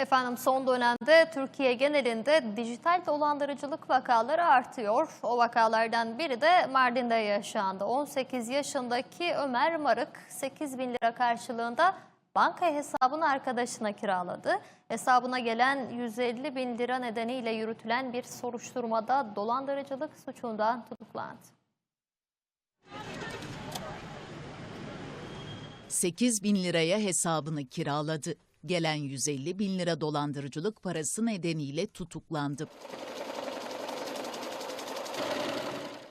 Efendim son dönemde Türkiye genelinde dijital dolandırıcılık vakaları artıyor. O vakalardan biri de Mardin'de yaşandı. 18 yaşındaki Ömer Marık 8 bin lira karşılığında banka hesabını arkadaşına kiraladı. Hesabına gelen 150 bin lira nedeniyle yürütülen bir soruşturmada dolandırıcılık suçundan tutuklandı. 8 bin liraya hesabını kiraladı. Gelen 150 bin lira dolandırıcılık parası nedeniyle tutuklandı.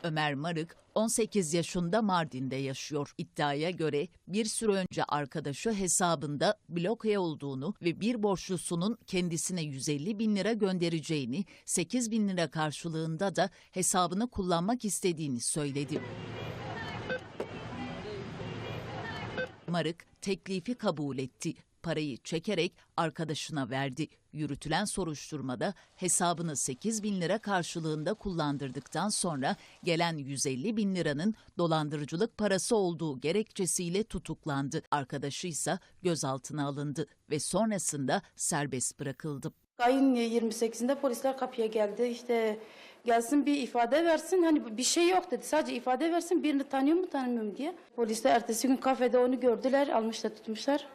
Ömer Marık 18 yaşında Mardin'de yaşıyor. İddiaya göre bir süre önce arkadaşı hesabında bloke olduğunu ve bir borçlusunun kendisine 150 bin lira göndereceğini, 8 bin lira karşılığında da hesabını kullanmak istediğini söyledi. Marık teklifi kabul etti. Parayı çekerek arkadaşına verdi. Yürütülen soruşturmada hesabını 8 bin lira karşılığında kullandırdıktan sonra gelen 150 bin liranın dolandırıcılık parası olduğu gerekçesiyle tutuklandı. Arkadaşı ise gözaltına alındı ve sonrasında serbest bırakıldı. Ayın 28'inde polisler kapıya geldi. İşte gelsin bir ifade versin. Hani bir şey yok dedi. Sadece ifade versin. Birini tanıyor mu tanımıyorum diye. Polisler ertesi gün kafede onu gördüler. Almışlar tutmuşlar.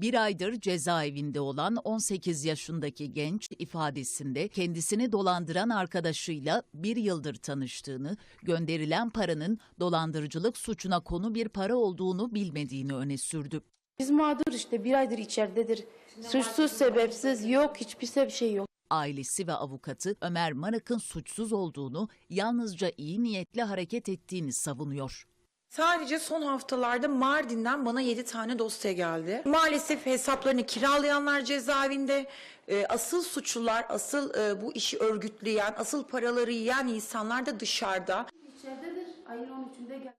Bir aydır cezaevinde olan 18 yaşındaki genç ifadesinde kendisini dolandıran arkadaşıyla bir yıldır tanıştığını, gönderilen paranın dolandırıcılık suçuna konu bir para olduğunu bilmediğini öne sürdü. Biz mağdur işte bir aydır içeridedir. Suçsuz sebepsiz yok hiçbir şey yok. Ailesi ve avukatı Ömer Marak'ın suçsuz olduğunu, yalnızca iyi niyetle hareket ettiğini savunuyor. Sadece son haftalarda Mardin'den bana 7 tane dosya geldi. Maalesef hesaplarını kiralayanlar cezaevinde, e, asıl suçlular, asıl e, bu işi örgütleyen, asıl paraları yiyen insanlar da dışarıda. İçeridedir. Ayın 13'ünde gel.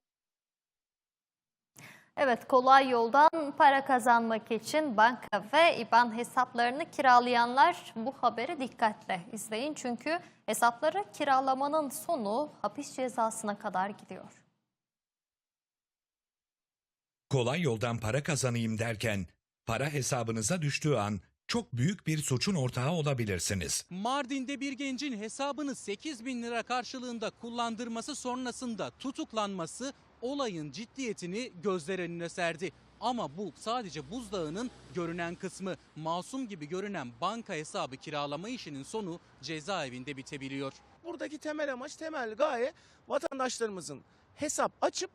Evet kolay yoldan para kazanmak için banka ve IBAN hesaplarını kiralayanlar bu haberi dikkatle izleyin. Çünkü hesapları kiralamanın sonu hapis cezasına kadar gidiyor. Kolay yoldan para kazanayım derken para hesabınıza düştüğü an çok büyük bir suçun ortağı olabilirsiniz. Mardin'de bir gencin hesabını 8 bin lira karşılığında kullandırması sonrasında tutuklanması olayın ciddiyetini gözler önüne serdi. Ama bu sadece buzdağının görünen kısmı. Masum gibi görünen banka hesabı kiralama işinin sonu cezaevinde bitebiliyor. Buradaki temel amaç, temel gaye vatandaşlarımızın hesap açıp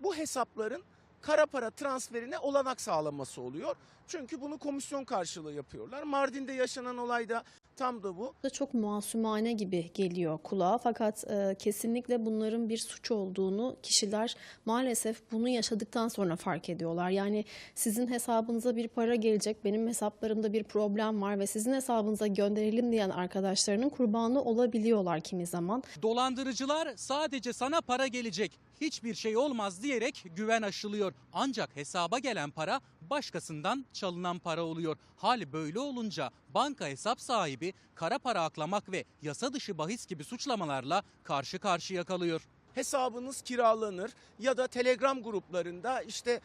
bu hesapların kara para transferine olanak sağlaması oluyor. Çünkü bunu komisyon karşılığı yapıyorlar. Mardin'de yaşanan olayda tam da bu. çok masumane gibi geliyor kulağa fakat e, kesinlikle bunların bir suç olduğunu kişiler maalesef bunu yaşadıktan sonra fark ediyorlar. Yani sizin hesabınıza bir para gelecek, benim hesaplarımda bir problem var ve sizin hesabınıza gönderelim diyen arkadaşlarının kurbanı olabiliyorlar kimi zaman. Dolandırıcılar sadece sana para gelecek, hiçbir şey olmaz diyerek güven aşılıyor. Ancak hesaba gelen para başkasından çalınan para oluyor. Hali böyle olunca banka hesap sahibi kara para aklamak ve yasa dışı bahis gibi suçlamalarla karşı karşıya kalıyor. Hesabınız kiralanır ya da Telegram gruplarında işte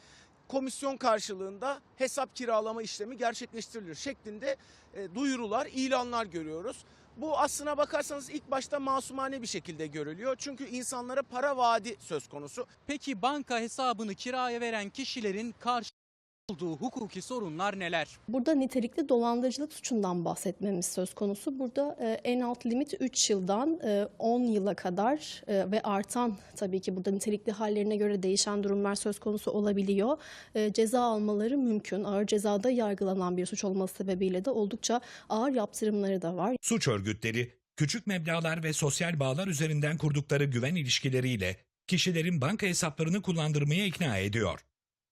komisyon karşılığında hesap kiralama işlemi gerçekleştirilir şeklinde e, duyurular, ilanlar görüyoruz. Bu aslına bakarsanız ilk başta masumane bir şekilde görülüyor. Çünkü insanlara para vaadi söz konusu. Peki banka hesabını kiraya veren kişilerin karşı olduğu hukuki sorunlar neler? Burada nitelikli dolandırıcılık suçundan bahsetmemiz söz konusu. Burada e, en alt limit 3 yıldan e, 10 yıla kadar e, ve artan tabii ki burada nitelikli hallerine göre değişen durumlar söz konusu olabiliyor. E, ceza almaları mümkün. Ağır cezada yargılanan bir suç olması sebebiyle de oldukça ağır yaptırımları da var. Suç örgütleri küçük meblağlar ve sosyal bağlar üzerinden kurdukları güven ilişkileriyle kişilerin banka hesaplarını kullandırmaya ikna ediyor.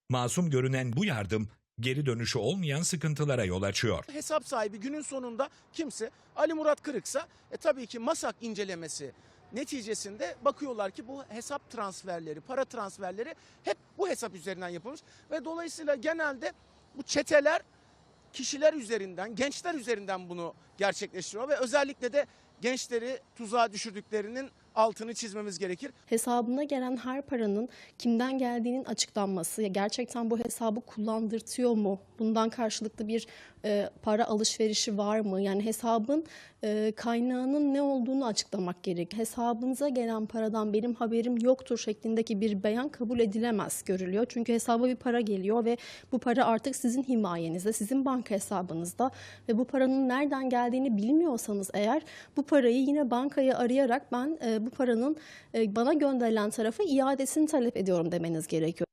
Masum görünen bu yardım geri dönüşü olmayan sıkıntılara yol açıyor. Hesap sahibi günün sonunda kimse Ali Murat Kırıksa e, tabii ki masak incelemesi neticesinde bakıyorlar ki bu hesap transferleri, para transferleri hep bu hesap üzerinden yapılmış ve dolayısıyla genelde bu çeteler kişiler üzerinden, gençler üzerinden bunu gerçekleştiriyor ve özellikle de gençleri tuzağa düşürdüklerinin altını çizmemiz gerekir. Hesabına gelen her paranın kimden geldiğinin açıklanması, ya gerçekten bu hesabı kullandırtıyor mu? Bundan karşılıklı bir e, para alışverişi var mı? Yani hesabın e, kaynağının ne olduğunu açıklamak gerek. Hesabınıza gelen paradan benim haberim yoktur şeklindeki bir beyan kabul edilemez görülüyor. Çünkü hesaba bir para geliyor ve bu para artık sizin himayenizde, sizin banka hesabınızda ve bu paranın nereden geldiğini bilmiyorsanız eğer bu parayı yine bankayı arayarak ben e, bu paranın e, bana gönderilen tarafa iadesini talep ediyorum demeniz gerekiyor.